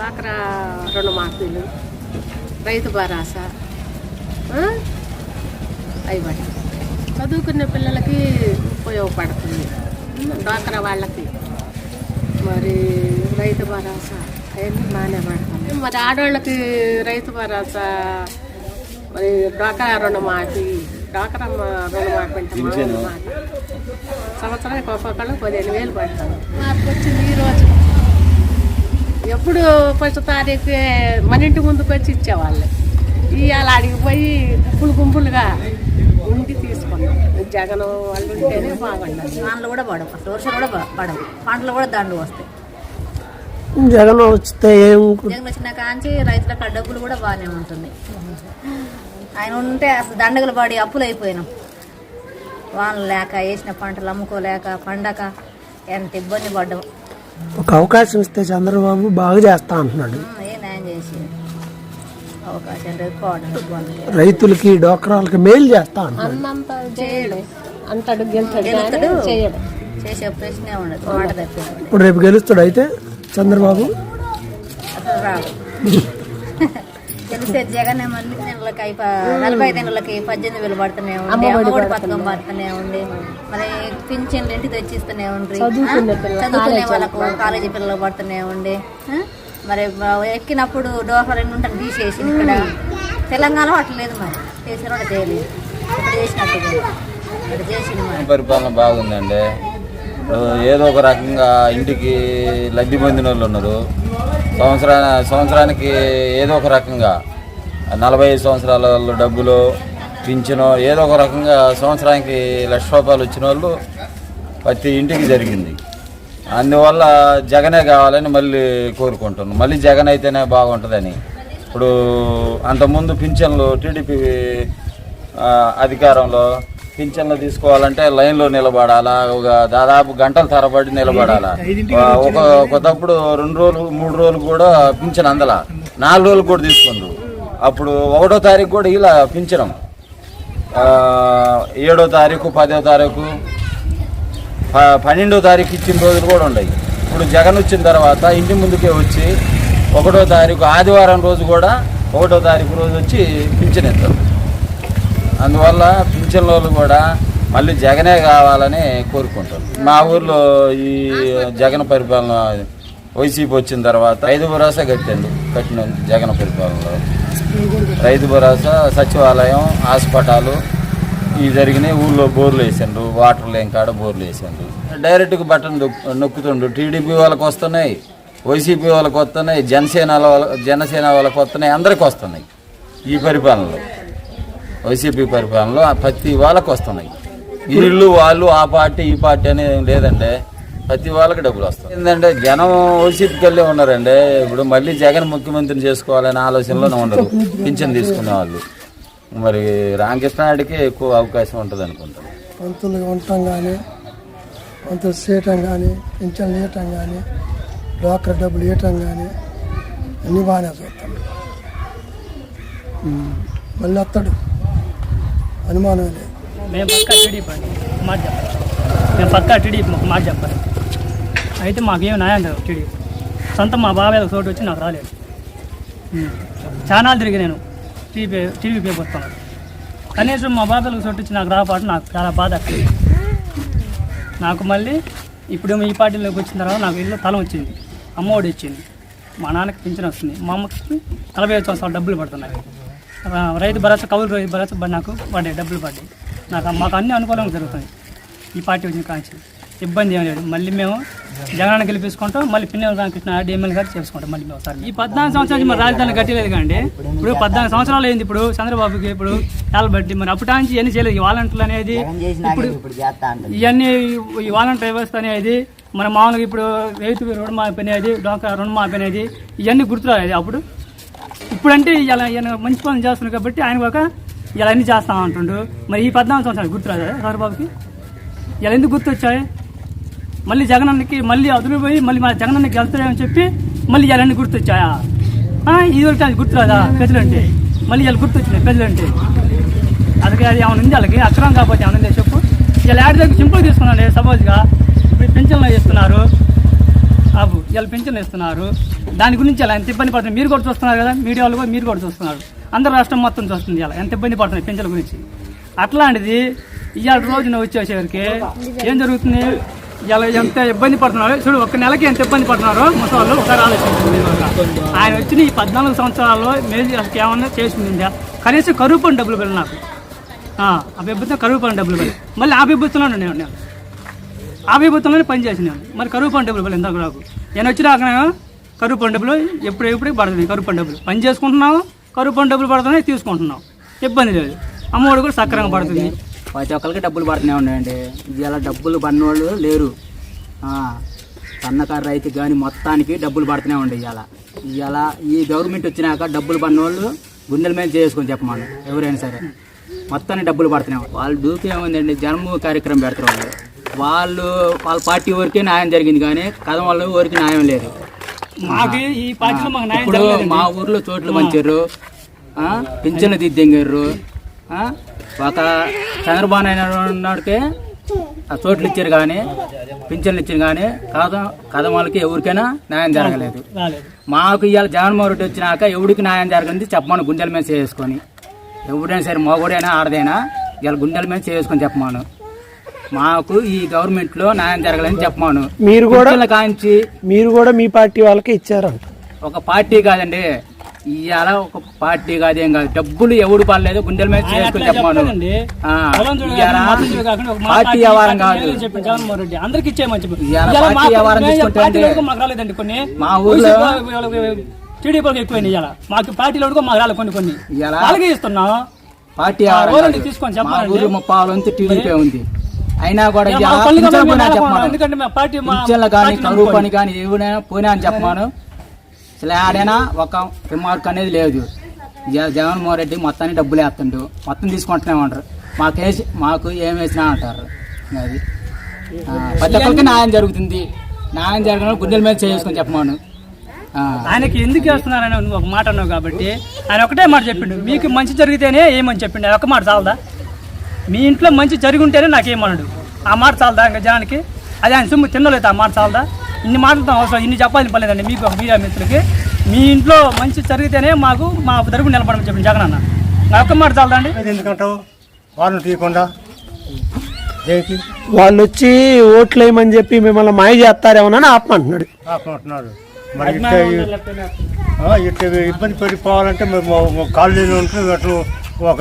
డ్వాక్రా రుణమాఫీలు రైతు భరోసా ఆ? అవి పడి చదువుకునే పిల్లలకి ఉపయోగపడుతుంది. డ్వాక్రా వాళ్ళకి. మరి రైతు భరోసా అవన్నీ బాగానే పడుతుంది మరి ఆడవాళ్ళకి రైతు భరోసా మరి డ్వాక్రా రుణమాఫీ డ్వాక్రా మ- రుణమాఫీ అంటే సంవత్సరానికి ఒక్కొక్కళ్ళు పదిహేను వేలు పడతారు. మార్పు వచ్చింది ఈరోజు ఎప్పుడు ఫస్ట్ తారీఖు మన ఇంటి ముందుకు వచ్చి ఇచ్చేవాళ్ళు. ఇవాళ అడిగి పోయి గుంపులు గుంపులుగా ఉండి తీసుకున్నాం. జగన్ వాళ్ళు ఉంటేనే బాగుండాలి వానలు కూడా పడవు. వర్షాలు కూడా పడవు. పంటలు కూడా దండు వస్తాయి. జగన్ వస్తే ఏం జగన్ వచ్చిన కాంచి రైతులకు ఆ డబ్బులు కూడా బాగానే ఉంటుంది. ఆయన ఉంటే అసలు దండగలు పడి అప్పులు అయిపోయినాం. వానలు లేక వేసిన పంటలు అమ్ముకోలేక పండక ఎంత ఇబ్బంది పడ్డాం. ఒక అవకాశం ఇస్తే చంద్రబాబు బాగా చేస్తా అంటున్నాడు. రైతులకి డోక్రాలకి మేలు చేస్తా అంటాడు ఇప్పుడు రేపు గెలుస్తాడు అయితే చంద్రబాబు? తెలిసే జగన్ నెలలకి అయిపో నలభై ఐదు నెలలకి పద్దెనిమిది వేలు పడుతూనే ఉండి అమ్మఒడి పథకం పడుతూనే ఉండి. మరి పింఛన్లు ఇంటికి తెచ్చిస్తూనే ఉండి చదువుకునే? పిల్లలు, వాళ్ళకు కాలేజీ పిల్లలకు పడుతూనే ఉండి? మరి ఎక్కినప్పుడు డోహర్ ఉంటాను తీసేసి ఇక్కడ. తెలంగాణ అట్లా లేదు మరి. చేసిన చేయలేదు. చేసినట్టు ఇక్కడ మరి పరిపాలన బాగుందండి. ఏదో ఒక రకంగా ఇంటికి లబ్ధి పొందిన వాళ్ళు ఉన్నారు. సంవత్సరా సంవత్సరానికి ఏదో ఒక రకంగా. నలభై ఐదు సంవత్సరాల డబ్బులు పింఛను ఏదో ఒక రకంగా సంవత్సరానికి లక్ష రూపాయలు వచ్చిన వాళ్ళు ప్రతి ఇంటికి జరిగింది. అందువల్ల జగనే కావాలని మళ్ళీ కోరుకుంటున్నాను మళ్ళీ జగన్ అయితేనే బాగుంటుందని. ఇప్పుడు అంతకుముందు పింఛన్లు టీడీపీ అధికారంలో పింఛన్లు తీసుకోవాలంటే లైన్లో నిలబడాలా? ఒక దాదాపు గంటల తరబడి నిలబడాలా? ఒక కొత్తప్పుడు రెండు రోజులు మూడు రోజులు కూడా పింఛన్ అందల. నాలుగు రోజులు కూడా తీసుకుండ్రు. అప్పుడు ఒకటో తారీఖు కూడా ఇలా పింఛనం. ఏడో తారీఖు పదో తారీఖు ప- పన్నెండో తారీఖు ఇచ్చిన రోజులు కూడా ఉన్నాయి ఇప్పుడు జగన్ వచ్చిన తర్వాత ఇంటి ముందుకే వచ్చి ఒకటో తారీఖు ఆదివారం రోజు కూడా ఒకటో తారీఖు రోజు వచ్చి పింఛన్ ఇస్తారు అందువల్ల పింఛన్ వాళ్ళు కూడా మళ్ళీ జగనే కావాలని కోరుకుంటారు. మా ఊర్లో ఈ జగన్ పరిపాలన వైసీపీ వచ్చిన తర్వాత ఐదు భరోసా కట్టాడు కట్టిన జగన్ పరిపాలనలో రైతు భరోసా సచివాలయం హాస్పిటల్ ఇవి జరిగినాయి. ఊళ్ళో బోర్లు వేసిండ్రు వాటర్ లేని కాడ బోర్లు వేసిండ్రు. డైరెక్ట్గా బటన్ నొక్కుతుండ్రు. టీడీపీ వాళ్ళకి వస్తున్నాయి వైసీపీ వాళ్ళకి వస్తున్నాయి జనసేన వాళ్ళ జనసేన వాళ్ళకి వస్తున్నాయి అందరికి వస్తున్నాయి ఈ పరిపాలనలో. వైసీపీ పరిపాలనలో ఆ ప్రతి వాళ్ళకి వస్తున్నాయి. వీళ్ళు వాళ్ళు ఆ పార్టీ ఈ పార్టీ అనేది లేదంటే లేదండి ప్రతి వాళ్ళకి డబ్బులు వస్తాయి. ఏంటంటే జనం వైసీపీకి వెళ్ళే ఉన్నారండి. ఇప్పుడు మళ్ళీ జగన్ ముఖ్యమంత్రిని చేసుకోవాలనే ఆలోచనలోనే ఉండరు. పింఛన్ తీసుకునే వాళ్ళు. మరి రామకృష్ణాడికి ఎక్కువ అవకాశం ఉంటుంది అనుకుంటాను పంతులు ఉండటం కానీ పంతులు చేయటం కానీ పింఛన్లు ఇవ్వటం కానీ డోక్రా డబ్బులు ఇవ్వటం కానీ అన్నీ బాగానే చూస్తాం. మళ్ళీ వస్తాడు. అనుమానం లేదు. మేము పక్కా టీడీపీ అండి. మాట చెప్పాలి మేము పక్కా టీడీపీ మాట చెప్పాలి అయితే మాకేం న్యాయం లేదు టీడీపీ సొంత మా బాబాయ్ చోటు వచ్చి నాకు రాలేదు. ఉం. చాలా తిరిగి నేను. టీవీ టీవీ వస్తాను కనీసం మా బాబాయ్లకు చోటు వచ్చి నాకు రాపాటు నాకు చాలా బాధ. నాకు మళ్ళీ ఇప్పుడు ఈ పార్టీలోకి వచ్చిన తర్వాత నాకు ఇల్లు తలం వచ్చింది. అమ్మఒడి ఇచ్చింది. మా నాన్నకి పింఛన్ వస్తుంది. మా అమ్మకి నలభై ఐదు సంవత్సరాలు డబ్బులు పడుతున్నాయి. రైతు భరోసా కౌలు రైతు భరోసా నాకు పడ్డాయి డబ్బులు పడ్డాయి. నాకు మాకు అన్ని అనుకూలంగా జరుగుతుంది ఈ పార్టీ వచ్చిన కాంచి. ఇబ్బంది ఏం లేదు. మళ్ళీ మేము జగనాన్ని గెలిపించుకుంటాం మళ్ళీ పిన్నెల రామకృష్ణ డిఎంఎల్ గారు చేసుకుంటాం మళ్ళీ మేము ఒకసారి. ఈ పద్నాలుగు సంవత్సరాలు మరి రాజధాని కట్టలేదు కండి ఇప్పుడు పద్నాలుగు సంవత్సరాలు అయింది ఇప్పుడు చంద్రబాబుకి ఇప్పుడు బట్టి మరి అప్పటి నుంచి ఇవన్నీ చేయలేదు. ఈ వాలంటీర్లు అనేది ఇప్పుడు ఇవన్నీ ఈ వాలంటీర్ వ్యవస్థ అనేది మన మామూలుగా ఇప్పుడు రైతు రుణమాఫీ అనేది డోకా రుణమాఫీ అనేది ఇవన్నీ గుర్తురాలేదు అప్పుడు. ఇప్పుడంటే ఇలా ఈయన మంచి పనులు చేస్తున్నారు కాబట్టి ఆయన ఒక ఇలా అన్ని చేస్తా ఉంటుండు మరి ఈ పద్నాలుగు సంవత్సరాలు గుర్తురాదా చంద్రబాబుకి? ఇలా ఎందుకు గుర్తొచ్చాయి? మళ్ళీ జగనన్నకి మళ్ళీ అదులు పోయి మళ్ళీ మా జగనన్నకి వెళ్తాడని చెప్పి మళ్ళీ ఇవన్నీ గుర్తొచ్చాయా? ఇదివరకు ఇది అది గుర్తురాదా ప్రజలంటే మళ్ళీ ఇలా గుర్తొచ్చినాయి ప్రజలంటే అందుకే అది ఏమైనా ఉంది వాళ్ళకి? అక్షరం కాకపోతే ఏమైనా ఉందో చెప్పు? ఇలా యాడ్ దగ్గర సింపుల్ తీసుకున్నాను సపోజ్గా. ఇప్పుడు పెన్షన్లు ఇస్తున్నారు ఆపు వీళ్ళు పింఛన్ ఇస్తున్నారు దాని గురించి ఇలా ఎంత ఇబ్బంది పడుతుంది మీరు కూడా చూస్తున్నారు కదా? మీడియా వాళ్ళు కూడా మీరు కూడా చూస్తున్నారు. అందరు రాష్ట్రం మొత్తం చూస్తుంది ఇలా ఎంత ఇబ్బంది పడుతుంది పెన్షన్ల గురించి? అట్లాంటిది ఇవాళ రోజున వచ్చేసరికి ఏం జరుగుతుంది? ఇలా ఎంత ఇబ్బంది పడుతున్నారు? చూడు ఒక నెలకి ఎంత ఇబ్బంది పడుతున్నారో? ముసలి ఒకసారి ఆలోచించండి ఆయన వచ్చిన ఈ పద్నాలుగు సంవత్సరాల్లో మేజీ అసలు ఏమన్నా చేసింది కనీసం కరువు పని డబ్బులు పెళ్ళి నాకు ఆ ఆ ప్రభుత్వం కరువు పని డబ్బులు పెళ్ళి మళ్ళీ ఆ ప్రభుత్వంలో నేను నేను ఆ ప్రభుత్వంలోనే పని చేసినాను మరి కరువు పని డబ్బులు ఇందాక నాకు నేను వచ్చినాక రాకనే కరువు పని డబ్బులు ఎప్పుడు ఎప్పుడు పడుతుంది కరువు పని డబ్బులు. పని చేసుకుంటున్నావు కరువు పని డబ్బులు పడుతున్నాయి తీసుకుంటున్నావు. ఇబ్బంది లేదు. అమ్మఒడి కూడా సక్రంగా పడుతుంది. ప్రతి ఒక్కరికి డబ్బులు పడుతూనే ఉన్నాయండి. ఇలా డబ్బులు పడిన వాళ్ళు లేరు సన్నకారు రైతు కానీ మొత్తానికి డబ్బులు పడుతూనే ఉండే ఇవాళ. ఇవాళ ఈ గవర్నమెంట్ వచ్చినాక డబ్బులు పడిన వాళ్ళు గుండెల మీద చేసుకొని చెప్పమను ఎవరైనా సరే. మొత్తానికి డబ్బులు పడుతూనే ఉన్నాయి. వాళ్ళు డూకి ఏముందండి? జన్మ కార్యక్రమం పెడతారు వాళ్ళు వాళ్ళు వాళ్ళ పార్టీ వరకే న్యాయం జరిగింది కానీ కథం వాళ్ళ వరకు న్యాయం లేదు. ఇప్పుడు. మా ఊర్లో చోట్లు పంచారు పింఛన్లు దిద్దంగారు ఒక చంద్రబాబు నాయుడు నాడికే ఆ చోట్లు ఇచ్చారు కానీ పింఛన్లు ఇచ్చారు కానీ కథం కథం వాళ్ళకి ఎవరికైనా న్యాయం జరగలేదు. మాకు ఇవాళ జగన్మోహన్ రెడ్డి వచ్చినాక ఎవడికి న్యాయం జరగంది చెప్పమను గుండెల మీద చేసుకొని. ఎవడైనా సరే మగోడైనా ఆడదైనా ఇవాళ గుండెల మీద చేసుకొని చెప్పమాను. మాకు ఈ గవర్నమెంట్లో న్యాయం జరగలేదని చెప్పమాను. మీరు కూడా కాంచి మీరు కూడా మీ పార్టీ వాళ్ళకి ఇచ్చారంట. ఒక పార్టీ కాదండి ఇవాళ ఒక పార్టీ కాదేం కాదు. డబ్బులు ఎవడు పడలేదు గుండెల మీద చేసుకుని చెప్పమాను. పార్టీ వ్యవహారం కాదు. అందరికి ఇచ్చేయమని పార్టీ మా వ్యవహారం తీసుకుంటే ఊర్లో- టీడీపీకి ఎక్కువైంది ఇవాళ మాకు పార్టీలో కూడా మాకు కొన్ని కొన్ని. అలాగే ఇస్తున్నాం. పార్టీ. తీసుకొని. ఊరు ముప్పై వంతు టీడీపీ ఉంది. అయినా కూడా చెప్పమాను. ఎందుకంటే పార్టీ కానీ కరువు. పని కానీ ఏమైనా పోయినా అని చెప్పమాను. అసలు ఆడైనా ఒక రిమార్క్ అనేది లేదు. జ- జగన్మోహన్ రెడ్డి మొత్తాన్ని డబ్బులు వేస్తుండు. మొత్తం తీసుకుంటూనే ఉంటారు మాకేసి మాకు ఏం వేసినా అంటారు. అది. ప్రతి ఒక్కరికి న్యాయం జరుగుతుంది. న్యాయం జరగడం గుండెల మీద చేసుకొని చెప్పమాను. ఆయనకి ఎందుకు వేస్తున్నారని నువ్వు ఒక మాట అన్నావు కాబట్టి ఆయన ఒకటే మాట చెప్పిండు. మీకు మంచి జరిగితేనే ఏమని చెప్పిండు? అది ఒక మాట చాలదా? మీ ఇంట్లో మంచి జరిగి ఉంటేనే నాకేమన్నాడు ఆ మాట చాలదా ఇంకా జనానికి? అది ఆయన సొమ్ము తినలేదు ఆ మాట చాలదా? ఇన్ని మాటలతో అవసరం ఇన్ని చెప్పాలని పర్లేదండి మీకు మీడియా మిత్రులకి. మీ ఇంట్లో మంచి జరిగితేనే మాకు మా తరపు నిలబడమని చెప్పింది జగన్ అన్న. నా ఒక్క మాట అది ఎందుకంటావు? వాళ్ళని తీయకుండా? వాళ్ళు వచ్చి ఓట్లు వేయమని చెప్పి మిమ్మల్ని మాయ చేస్తారేమోనని ఆపమంటున్నాడు. ఆపమంటున్నారు మరి ఇట్ట ఇబ్బంది పడిపోవాలంటే కాలనీలో ఉంటే అటు ఒక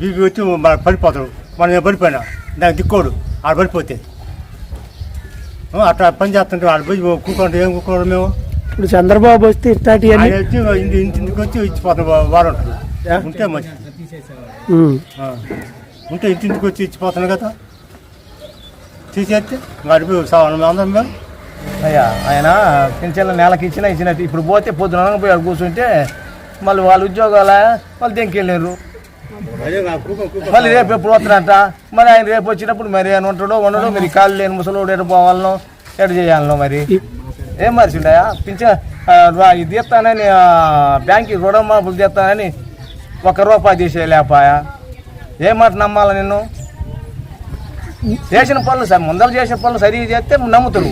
బీబీ వచ్చి మనకు పడిపోతాడు. మనం పడిపోయినా? దానికి దిక్కోడు. ఆడ పడిపోతే. అట్లా పని చేస్తుంటే ఆడ పోయి కూకుంటే ఏం కూకోవడం మేము. ఇప్పుడు చంద్రబాబు వస్తే ఆయన వచ్చి ఇంటి ఇంటి ఇంటికి వచ్చి ఇచ్చిపోతాం వాడు ఉంటాడు. ఉంటే మంచిది. ఉంటే ఇంటింటికి వచ్చి ఇచ్చిపోతున్నాను కదా. తీసేస్తే గడిపి సావనం అందరం మేము. అయ్యా ఆయన పింఛన్లు నెలకి ఇచ్చినా ఇచ్చినట్టు ఇప్పుడు పోతే పొద్దున పోయి ఆడ కూర్చుంటే మళ్ళీ వాళ్ళ ఉద్యోగాల? వాళ్ళు దెంకెళ్ళారు మళ్ళీ రేపు ఎప్పుడు వస్తారంట మరి ఆయన రేపు వచ్చినప్పుడు మరి ఆయన ఉంటాడో ఉండడో మరి కాళ్ళు లేని ముసలోడు ఎటు పోవాలనో ఎటు చేయాలనో మరి. ఏం మరిచిండయా? పింఛన్ ఇది తీస్తానని బ్యాంక్కి రుణం మాపులు తీస్తానని ఒక రూపాయి తీసేయలేపాయా? ఏ మాట నమ్మాలా నిన్ను? చేసిన పనులు సరి ముందర చేసిన పనులు సరిగా చేస్తే నమ్ముతారు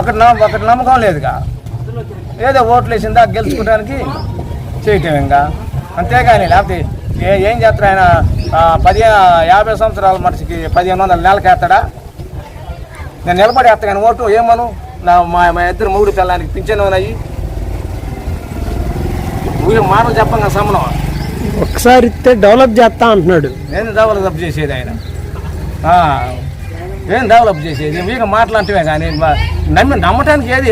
ఒకటి నమ్మ ఒకటి నమ్మకం లేదుగా. ఏదో ఓట్లు వేసిందా గెలుచుకోవడానికి చేయటం ఇంకా అంతేగాని లేకపోతే ఏ చేస్తారు ఆయన? పదిహేను యాభై సంవత్సరాల మనిషికి పదిహేను వందల నెలకి వేస్తాడా? నేను నిలబడి వేస్తా కానీ ఓటు ఏమను? నా మా మా ఇద్దరు మూడు పిల్లలకి పింఛను ఉన్నాయి. ఊరి మాటలు చెప్పంగా సమనం. ఒకసారి ఇస్తే డెవలప్ చేస్తా అంటున్నాడు. నేను డెవలప్ చేసేది ఆయన. ఏం డెవలప్ చేసేది. మీకు మాట్లాంటివే కానీ నమ్మి నమ్మటానికి ఏది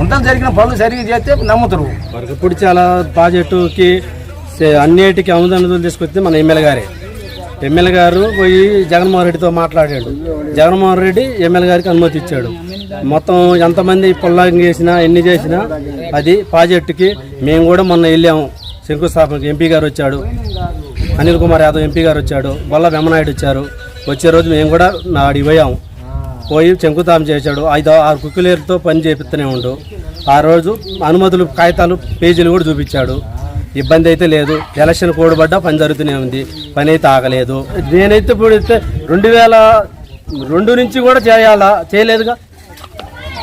ఏంటి జరిగిన పనులు సరిగ్గా చేస్తే నమ్ముతారు. ఇప్పుడు చాలా ప్రాజెక్టుకి అన్నిటికీ అనుదానాలు తీసుకొచ్చింది మన ఎమ్మెల్యే గారే. ఎమ్మెల్యే గారు పోయి జగన్మోహన్ రెడ్డితో మాట్లాడాడు. జగన్మోహన్ రెడ్డి ఎమ్మెల్యే గారికి అనుమతి ఇచ్చాడు. మొత్తం ఎంతమంది పొల్లాంగ్ చేసినా ఎన్ని చేసినా అది ప్రాజెక్టుకి మేము కూడా మొన్న వెళ్ళాము. శంకుస్థాపనకి ఎంపీ గారు వచ్చాడు. అనిల్ కుమార్ యాదవ్ ఎంపీ గారు వచ్చాడు. బొల్ల వెమ్మనాయుడు వచ్చారు. వచ్చే రోజు మేము కూడా నాడి పోయాము. పోయి శంకుతాం చేశాడు. ఐదు ఆరు కుక్కులేరుతో పని చేపిస్తూనే ఉండు. ఆ రోజు అనుమతులు కాగితాలు పేజీలు కూడా చూపించాడు. ఇబ్బంది అయితే లేదు. ఎలక్షన్ కూడబడ్డా పని జరుగుతూనే ఉంది. పని అయితే ఆగలేదు. నేనైతే ఇప్పుడు అయితే రెండు వేల రెండు నుంచి కూడా చేయాలా? చేయలేదుగా?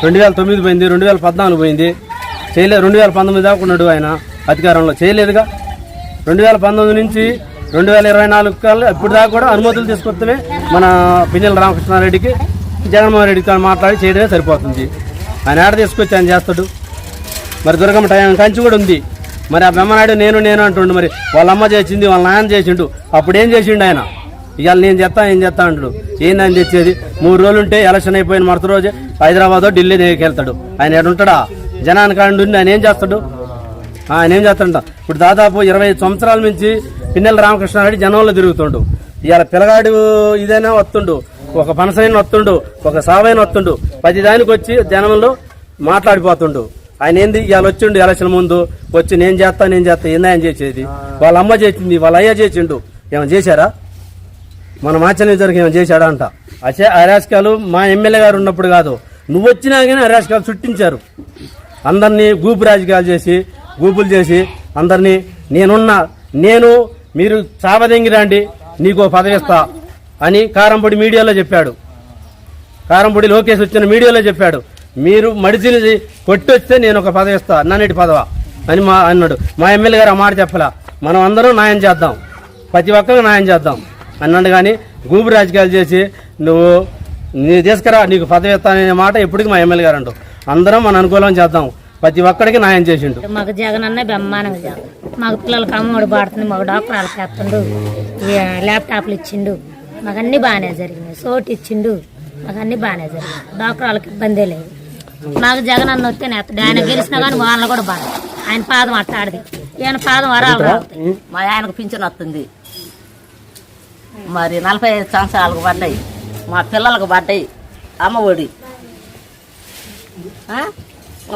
రెండు వేల తొమ్మిది పోయింది రెండు వేల పద్నాలుగు పోయింది. చేయలేదు రెండు వేల పంతొమ్మిది దాకా ఉన్నాడు ఆయన అధికారంలో. చేయలేదుగా? రెండు వేల పంతొమ్మిది నుంచి రెండు వేల ఇరవై నాలుగు కల్లా ఇప్పుడు దాకా కూడా అనుమతులు తీసుకొస్తేనే మన పిన్నెల రామకృష్ణారెడ్డికి. జగన్మోహన్ రెడ్డితో మాట్లాడి చేయడమే సరిపోతుంది. ఆయన ఆడ తీసుకొచ్చి ఆయన చేస్తాడు. మరి దుర్గమ్మ టైం కంచి కూడా ఉంది. మరి ఆ బెమ్మనాయుడు నేను నేను అంటుండు మరి వాళ్ళ అమ్మ చేసింది వాళ్ళ నాన్న చేసిండు. అప్పుడు ఏం చేసిండు ఆయన? ఇవాళ నేను చేస్తా ఏం చేస్తా అంటాడు. ఏం ఆయన తెచ్చేది? మూడు రోజులు ఉంటే ఎలక్షన్ అయిపోయిన మరుసటి రోజే హైదరాబాద్ ఢిల్లీ దగ్గరికి వెళ్తాడు ఆయన ఎక్కడ ఉంటాడా? జనానికి కాండి ఆయన ఏం చేస్తాడు? ఆయన ఏం చేస్తాడంట? ఇప్పుడు దాదాపు ఇరవై ఐదు సంవత్సరాల నుంచి పిన్నెల రామకృష్ణారెడ్డి జనంలో తిరుగుతుండు. ఇవాళ పిల్లగాడు ఇదైనా వస్తుండు. ఒక పనసైన వస్తుండు ఒక సావైన వస్తుండు. ప్రతి దానికి వచ్చి జనంలో మాట్లాడిపోతుండు. ఆయన ఏంది? ఇవాళ వచ్చిండు ఎలక్షన్ ముందు వచ్చి నేను చేస్తా నేను చేస్తా ఏంది ఆయన చేసేది? వాళ్ళ అమ్మ చేసింది వాళ్ళ అయ్య చేసిండు. ఏమైనా చేశారా? మన మాచల్యం జరిగి ఏమైనా చేశాడా అంట. అసే అరాజకాలు మా ఎమ్మెల్యే గారు ఉన్నప్పుడు కాదు. నువ్వు వచ్చినా కానీ అరాజకాలు చుట్టించారు. అందరినీ గూపు రాజకీయాలు చేసి గూపులు చేసి అందరినీ నేనున్నా నేను మీరు చావదెంగి రండి నీకు పదవిస్తా అని కారంపొడి మీడియాలో చెప్పాడు. కారంపొడి లోకేష్ వచ్చిన మీడియాలో చెప్పాడు. మీరు మడిచిని కొట్టొస్తే నేను ఒక పదవి ఇస్తా. అన్నటి పదవ? అని మా అన్నాడు. మా ఎమ్మెల్యే గారు ఆ మాట చెప్పలా. మనం అందరం న్యాయం చేద్దాం. ప్రతి ఒక్కరికి న్యాయం చేద్దాం. అన్నాడు కానీ గూబు రాజకీయాలు చేసి నువ్వు నీ తీసుకురా నీకు పదవి ఇస్తాననే మాట ఎప్పటికీ మా ఎమ్మెల్యే గారు అంటావు అందరం మన అనుకూలం చేద్దాం. ప్రతి ఒక్కడికి న్యాయం చేసిండు. మాకు జగన్ అన్న బ్రహ్మాండంగా జగన్ మాకు పిల్లలకి అమ్మఒడి పాడుతుంది మాకు డాక్టర్ వాళ్ళకి ల్యాప్టాప్లు ఇచ్చిండు. మాకు అన్ని బాగానే జరిగినాయి. సోటు ఇచ్చిండు. మాకు అన్ని బాగానే జరిగినాయి. డాక్టర్ వాళ్ళకి ఇబ్బందే లేదు. మాకు జగన్ అన్న వస్తేనే ఎత్తడు ఆయన గెలిచినా కానీ వాళ్ళని కూడా బాగా ఆయన పాదం అట్టాడిది ఈయన పాదం వరాలు రావుతాయి మా ఆయనకు పింఛన్ వస్తుంది. మరి నలభై ఐదు సంవత్సరాలకు పడ్డాయి. మా పిల్లలకు పడ్డాయి. అమ్మ ఒడి?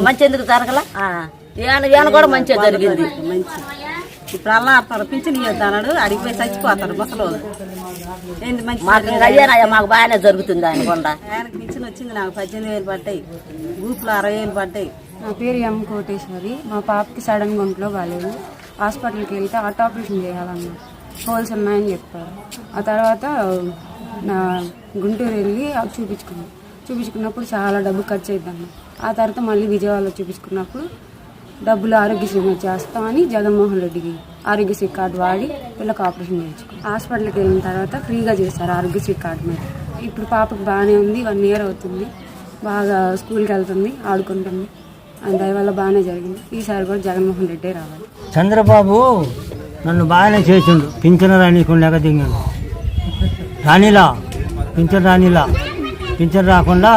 మంచి ఎందుకు జరగల? ఈయన ఈయన కూడా మంచిగా జరిగింది. ఇప్పుడు అలా అప్పుడు పింఛన్ ఇవ్వద్దన్నాడు అడిగిపోయి చచ్చిపోతాడు ముసలోడు ఏంది మంచి మాకు ఇంకా అయ్యానయ్యా మాకు బాగానే జరుగుతుంది ఆయన కొండ. ఆయనకి పింఛన్ వచ్చింది నాకు పద్దెనిమిది వేలు పడ్డాయి. గ్రూపులు అరవై వేలు పడ్డాయి. నా పేరు ఎం కోటేశ్వరి. మా పాపకి సడన్ ఒంట్లో బాగాలేదు. హాస్పిటల్కి వెళ్తే హార్ట్ ఆపరేషన్ చేయాలన్న. హోల్స్ ఉన్నాయని చెప్పారు. ఆ తర్వాత నా గుంటూరు వెళ్ళి అవి చూపించుకున్నాం. చూపించుకున్నప్పుడు చాలా డబ్బు ఖర్చు అయిందన్న ఆ తర్వాత మళ్ళీ విజయవాడలో చూపించుకున్నప్పుడు డబ్బులు ఆరోగ్యశ్రీ మీద చేస్తామని జగన్మోహన్ రెడ్డికి ఆరోగ్యశ్రీ కార్డు వాడి పిల్లకి ఆపరేషన్ చేయించుకో హాస్పిటల్కి వెళ్ళిన తర్వాత ఫ్రీగా చేశారు ఆరోగ్యశ్రీ కార్డు మీద. ఇప్పుడు పాపకు బాగానే ఉంది వన్ ఇయర్ అవుతుంది. బాగా స్కూల్కి వెళ్తుంది ఆడుకుంటుంది. ఆయన దయవల్ల బాగానే జరిగింది. ఈసారి కూడా జగన్మోహన్ రెడ్డి రావాలి. చంద్రబాబు నన్ను బాగానే చేసిండు. పింఛన్ రానికుండా దిగాను రానిలా పింఛన్ రానిలా. పింఛన్ రాకుండా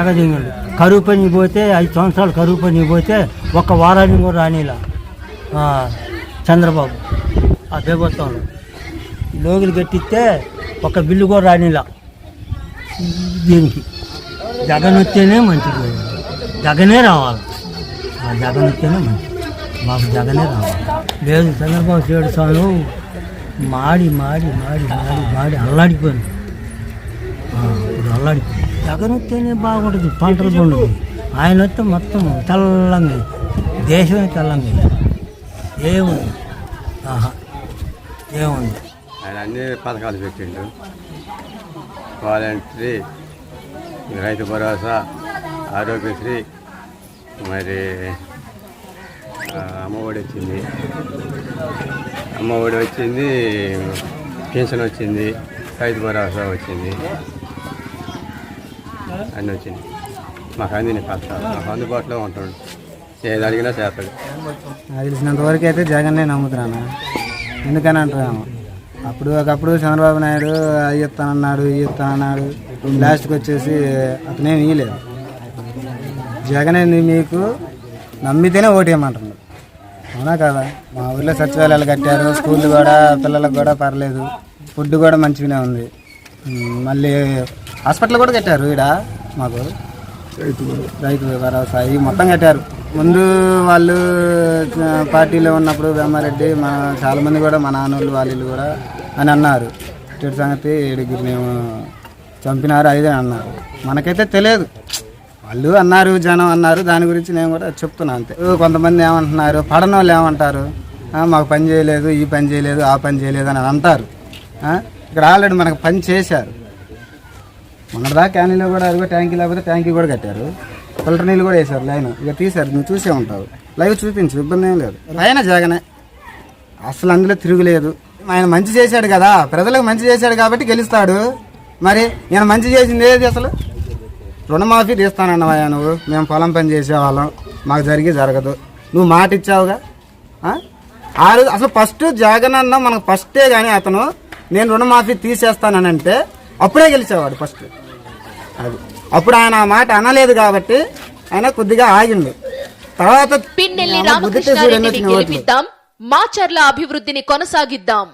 ఎగదిగాడు. కరువు పని పోతే ఐదు సంవత్సరాలు కరువు పని పోతే ఒక్క వారానికి కూడా రానిలా. చంద్రబాబు ఆ దేవత్వంలో లోగులు కట్టిస్తే ఒక బిల్లు కూడా రానిలా. దీనికి. జగన్ వస్తేనే మంచిది. జగనే రావాలి. ఆ జగన్ వస్తేనే మంచిది. మాకు జగనే రావాలి. లేదు చంద్రబాబు చేయడు చాలు. మాడి మాడి మాడి మాడి మాడి అల్లాడిపోయింది. ఇప్పుడు అల్లాడిపోయింది. జగన్ వస్తేనే బాగుంటుంది. పంటలు పండుగ ఆయన వస్తే మొత్తం తెల్లంగా దేశమే తెల్లంగా ఏముంది ఆహా ఏముంది ఆయన అన్ని పథకాలు పెట్టిండు. వాలంటరీ రైతు భరోసా ఆరోగ్యశ్రీ మరి అమ్మఒడి వచ్చింది. అమ్మఒడి వచ్చింది పెన్షన్ వచ్చింది రైతు భరోసా వచ్చింది. అన్నీ వచ్చింది. మాకు అందిన పథకాలు. మాకు అందుబాటులో ఉంటాడు ఏది అడిగినా చేస్తాడు. నాకు తెలిసినంత వరకు అయితే జగన్నే నమ్ముతున్నాను. ఎందుకని అంటున్నాను? అప్పుడు ఒకప్పుడు చంద్రబాబు నాయుడు అది ఇస్తానన్నాడు ఇది ఇస్తానన్నాడు లాస్ట్కి వచ్చేసి అతనేం ఇయ్యలేదు. జగన్ మీకు నమ్మితేనే ఓటేయమంటున్నాడు. అవునా కదా? మా ఊర్లో సచివాలయాలు కట్టారు స్కూళ్ళు కూడా పిల్లలకు కూడా పర్లేదు. ఫుడ్ కూడా మంచిగానే ఉంది. మళ్ళీ హాస్పిటల్ కూడా కట్టారు ఈడ మాకు. రైతు భరోసా ఇవి మొత్తం కట్టారు. ముందు వాళ్ళు పార్టీలో ఉన్నప్పుడు వేమారెడ్డి మా చాలామంది కూడా మా నాన్నోళ్ళు వాళ్ళు కూడా అని అన్నారు. ఇటు సంగతి ఏడుగురు చంపినారు అదే అని అన్నారు. మనకైతే తెలియదు. వాళ్ళు అన్నారు జనం అన్నారు దాని గురించి నేను కూడా చెప్తున్నా అంతే. కొంతమంది ఏమంటున్నారు పడన వాళ్ళు ఏమంటారు మాకు పని చేయలేదు ఈ పని చేయలేదు ఆ పని చేయలేదు అని అంటారు. ఇక్కడ ఆల్రెడీ మనకు పని చేశారు. మొన్నటిదాకా క్యానీలో కూడా అది కూడా ట్యాంకీ లేకపోతే ట్యాంకీ కూడా కట్టారు. ఫిల్టర్ నీళ్ళు కూడా వేశారు లైన్. ఇక తీశారు నువ్వు చూసే ఉంటావు. లైవ్ చూపించు ఇబ్బంది ఏం లేదు. ఆయన జగనే. అసలు అందులో తిరుగులేదు ఆయన మంచి చేశాడు కదా ప్రజలకు మంచి చేశాడు కాబట్టి గెలుస్తాడు. మరి ఈయన మంచి చేసింది ఏది అసలు? రుణమాఫీ తీస్తానన్నవయ్యా నువ్వు? మేము పొలం పని చేసేవాళ్ళం. మాకు జరిగి జరగదు. నువ్వు మాట ఇచ్చావుగా? ఆ? రోజు అసలు ఫస్ట్ జగన్ అన్న మనకు ఫస్టే కానీ అతను నేను రుణమాఫీ తీసేస్తానంటే అప్పుడే గెలిచేవాడు ఫస్ట్. అది. అప్పుడు ఆయన ఆ మాట అనలేదు కాబట్టి ఆయన కొద్దిగా ఆగిండు. తర్వాత పిన్నెల్లి రామకృష్ణారెడ్డిని. గెలిపిద్దాం. మాచర్ల అభివృద్ధిని కొనసాగిద్దాం.